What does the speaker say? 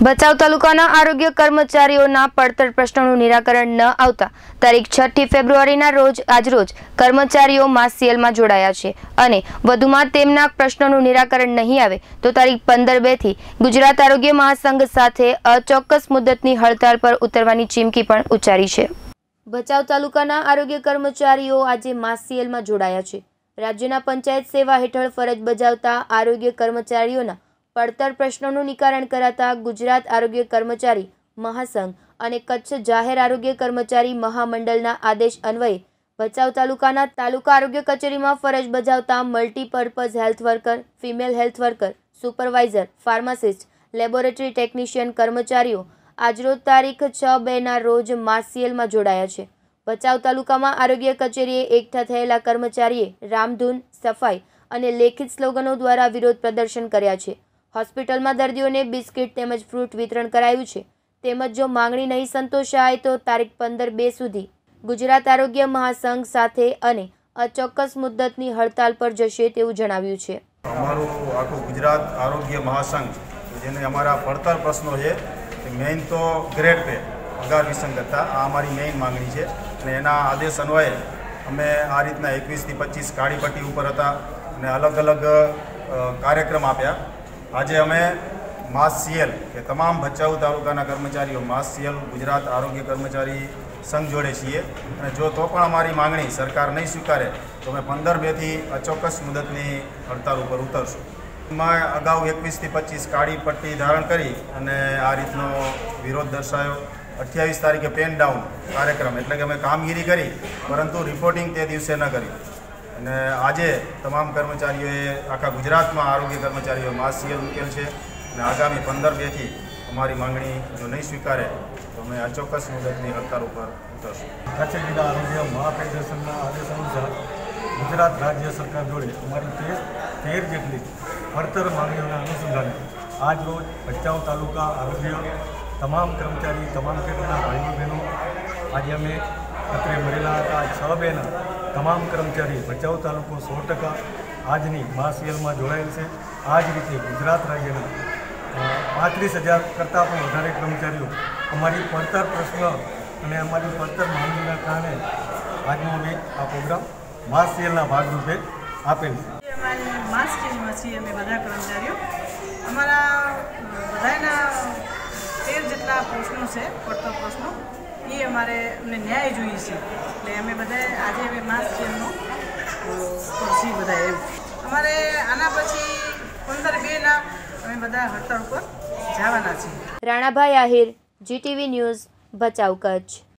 ભચાઉ તાલુકાના આરોગ્ય કર્મચારીઓના પડતર પ્રશ્નોનું નિરાકરણ ન આવતા તારીખ છઠ્ઠી ફેબ્રુઆરીના રોજ આજરોજ કર્મચારીઓ માસિયલમાં જોડાયા છે અને વધુમાં તેમના પ્રશ્નોનું નિરાકરણ નહીં આવે તો તારીખ પંદર બેથી ગુજરાત આરોગ્ય મહાસંઘ સાથે અચોક્કસ મુદતની હડતાળ પર ઉતરવાની ચીમકી પણ ઉચ્ચારી છે. ભચાઉ તાલુકાના આરોગ્ય કર્મચારીઓ આજે માસિયલમાં જોડાયા છે. રાજ્યના પંચાયત સેવા હેઠળ ફરજ બજાવતા આરોગ્ય કર્મચારીઓના પડતર પ્રશ્નોનું નિકારણ કરાતા ગુજરાત આરોગ્ય કર્મચારી મહાસંઘ અને કચ્છ જાહેર આરોગ્ય કર્મચારી મહામંડળના આદેશ અન્વયે ભચાઉ તાલુકાના તાલુકા આરોગ્ય કચેરીમાં ફરજ બજાવતા multipurpose health worker, female health worker, supervisor, pharmacist, laboratory technician કર્મચારીઓ આજરોજ તારીખ છ બેના રોજ માસીએલમાં જોડાયા છે. ભચાઉ તાલુકામાં આરોગ્ય કચેરીએ એકઠા થયેલા કર્મચારીએ રામધૂન, સફાઈ અને લેખિત સ્લોગનો દ્વારા વિરોધ પ્રદર્શન કર્યા છે. હોસ્પિટલમાં દર્દીઓને બિસ્કિટ તેમજ ફ્રૂટ વિતરણ કરાયું છે. તેમજ જો માંગણી નહીં સંતોષાય તો તારીખ પંદર બે સુધી ગુજરાત આરોગ્ય મહાસંઘ સાથે અને અચોક્કસ મુદ્દતની હડતાલ પર જશે તેવું જણાવ્યું છે. અમારું આખું ગુજરાત આરોગ્ય મહાસંઘ, જેને અમારા પડતર પ્રશ્નો છે મેઇન તો ગ્રેડ પે પગાર વિસંગતતા, આ અમારી મેઇન માંગણી છે. અને એના આદેશ અન્વયે અમે આ રીતના એકવીસથી પચીસ કાળી પટ્ટી ઉપર હતા અને અલગ અલગ કાર્યક્રમ આપ્યા. આજે અમે માસ સીએલ, કે તમામ ભચાઉ તાલુકાના કર્મચારીઓ માસ સીએલ, ગુજરાત આરોગ્ય કર્મચારી સંઘ જોડે છીએ. અને જો તો પણ અમારી માંગણી સરકાર નહીં સ્વીકારે, તો અમે પંદર બેથી અચોક્કસ મુદતની હડતાળ ઉપર ઉતરશું. એમાં અગાઉ એકવીસથી પચીસ કાળી પટ્ટી ધારણ કરી અને આ રીતનો વિરોધ દર્શાવ્યો અઠ્યાવીસ તારીખે પેન ડાઉન કાર્યક્રમ, એટલે કે અમે કામગીરી કરી, પરંતુ રિપોર્ટિંગ તે દિવસે ન કરી. અને આજે તમામ કર્મચારીઓએ આખા ગુજરાતમાં આરોગ્ય કર્મચારીઓ માસ સીએલ મૂકેલ છે. અને આગામી પંદર બેથી અમારી માંગણી જો નહીં સ્વીકારે, તો અમે અચોક્કસ મુદતની હડતાલ ઉપર ઉતરશું. કચ્છ જિલ્લા આરોગ્ય મહાફેડરેશનના આદેશ અનુસાર ગુજરાત રાજ્ય સરકાર જોડે અમારી તેર તેર જેટલી પડતર માંગણીઓના અનુસંધાને આજ રોજ ભચાઉ તાલુકા આરોગ્ય તમામ કર્મચારી, તમામ ક્ષેત્રના ભાઈઓ બહેનો આજે અમે અત્રે મળેલા હતા. છ બેના તમામ કર્મચારી ભચાઉ તાલુકો સો ટકા આજની માસીએલમાં જોડાયેલ છે. આ જ રીતે ગુજરાત રાજ્યના પાંત્રીસ હજાર કરતાં પણ વધારે કર્મચારીઓ અમારી પડતર પ્રશ્ન અને અમારી પડતર માંગણીના કારણે આજનો અમે આ પ્રોગ્રામ માસ સેલના ભાગરૂપે આપેલ છે. કર્મચારીઓ. અમારા બધાના તેર જેટલા પ્રશ્નો છે, પડતર પ્રશ્નો. એ અમારે અમને ન્યાય જોઈએ છે. એટલે અમે બધા આજે અમે માસ ટીમનો છીએ બધા એવું અમારે આના પછી પંદર બેના અમે બધા હડતાળ ઉપર જવાના છીએ. Ranabhai Ahir GTV news, Bhachau Kutch.